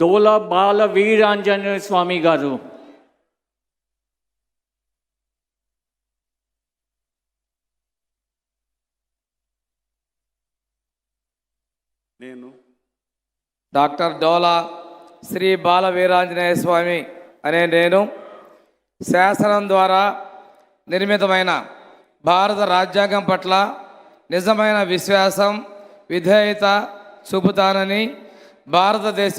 డోల బాల వీరాంజనేయ స్వామి గారు. నేను డాక్టర్ డోలా శ్రీ బాల వీరాంజనేయ స్వామి అనే నేను శాసనం ద్వారా నిర్మితమైన భారత రాజ్యాంగం పట్ల నిజమైన విశ్వాసం విధేయత చూపుతానని భారతదేశ